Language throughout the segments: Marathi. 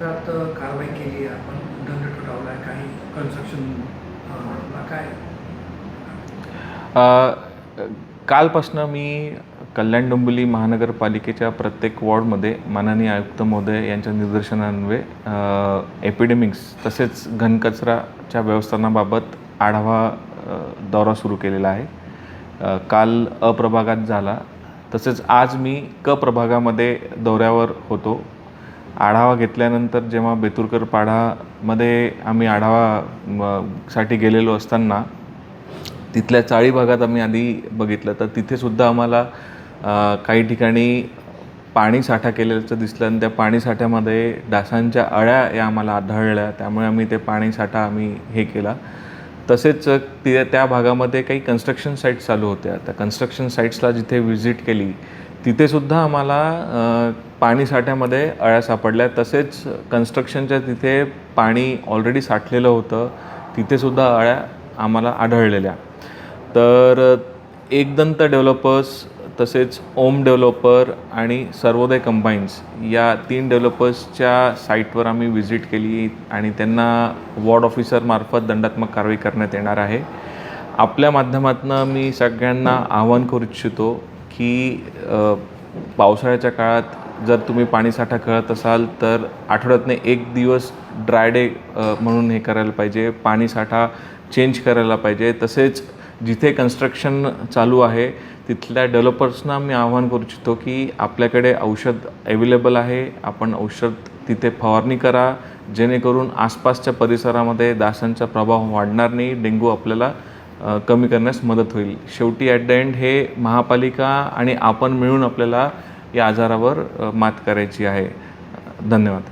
त्यात कारवाई केली आपण. दंड ठोठावला काही कन्स्ट्रक्शन काय कालपासनं मी कल्याण डोंबिवली महानगरपालिकेच्या प्रत्येक वॉर्डमध्ये माननीय आयुक्त महोदय यांच्या निर्देशनान्वये एपिडेमिक्स तसेच घनकचराच्या व्यवस्थानाबाबत आढावा दौरा सुरू केलेला आहे. काल अप्रभागात झाला. तसेच आज मी क प्रभागामध्ये दौऱ्यावर होतो. आढावा घेतल्यानंतर जेव्हा बेतुरकर पाढामध्ये आम्ही आढावा साठी गेलेलो असताना तिथल्या चाळी भागात आम्ही आधी बघितलं. तर तिथेसुद्धा आम्हाला काही ठिकाणी पाणी साठा केलेलं दिसलं आणि त्या पाणी साठ्यामध्ये डासांच्या अळ्या या आम्हाला आढळल्या. त्यामुळे आम्ही ते पाणी साठा आम्ही हे केला. तसेच ति त्या भागामध्ये काही कन्स्ट्रक्शन साईट्स चालू होत्या. त्या कन्स्ट्रक्शन साईट्सला जिथे व्हिजिट केली तिथेसुद्धा आम्हाला पाणी साठ्यामध्ये अळ्या सापडल्या. तसेच कन्स्ट्रक्शनच्या तिथे पाणी ऑलरेडी साठलेलं होतं. तिथेसुद्धा अळ्या आम्हाला आढळलेल्या. तर एकदंत डेव्हलपर्स तसेच ओम डेव्हलपर आणि सर्वोदय कंबाईन्स या तीन डेव्हलपर्सच्या साईटवर आम्ही व्हिजिट केली आणि त्यांना वॉर्ड ऑफिसरमार्फत दंडात्मक कारवाई करण्यात येणार आहे. आपल्या माध्यमातून मी सगळ्यांना आवाहन करू इच्छितो की पावसाळ्याच्या काळात जर तुम्ही पाणीसाठा खेळत असाल तर आठवड्यातनं एक दिवस ड्राय डे म्हणून हे करायला पाहिजे. पाणीसाठा चेंज करायला पाहिजे. तसेच जिथे कन्स्ट्रक्शन चालू आहे तिथल्या डेव्हलपर्सना मी आवाहन करू इच्छितो की आपल्याकडे औषध अवेलेबल आहे. आपण औषध तिथे फवारणी करा. जेणेकरून आसपासच्या परिसरामध्ये डासांचा प्रभाव वाढणार नाही. डेंग्यू आपल्याला कमी करण्यास मदत होईल. शेवटी ॲट द एंड हे महापालिका आणि आपण मिळून आपल्याला या आजारावर मात करायची आहे. धन्यवाद.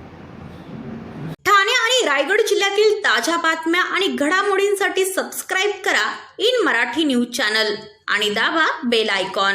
ठाणे आणि रायगड जिल्ह्यातील ताज्या बातम्या आणि घडामोडींसाठी सबस्क्राईब करा इन मराठी न्यूज चॅनल आणि दाबा बेल आयकॉन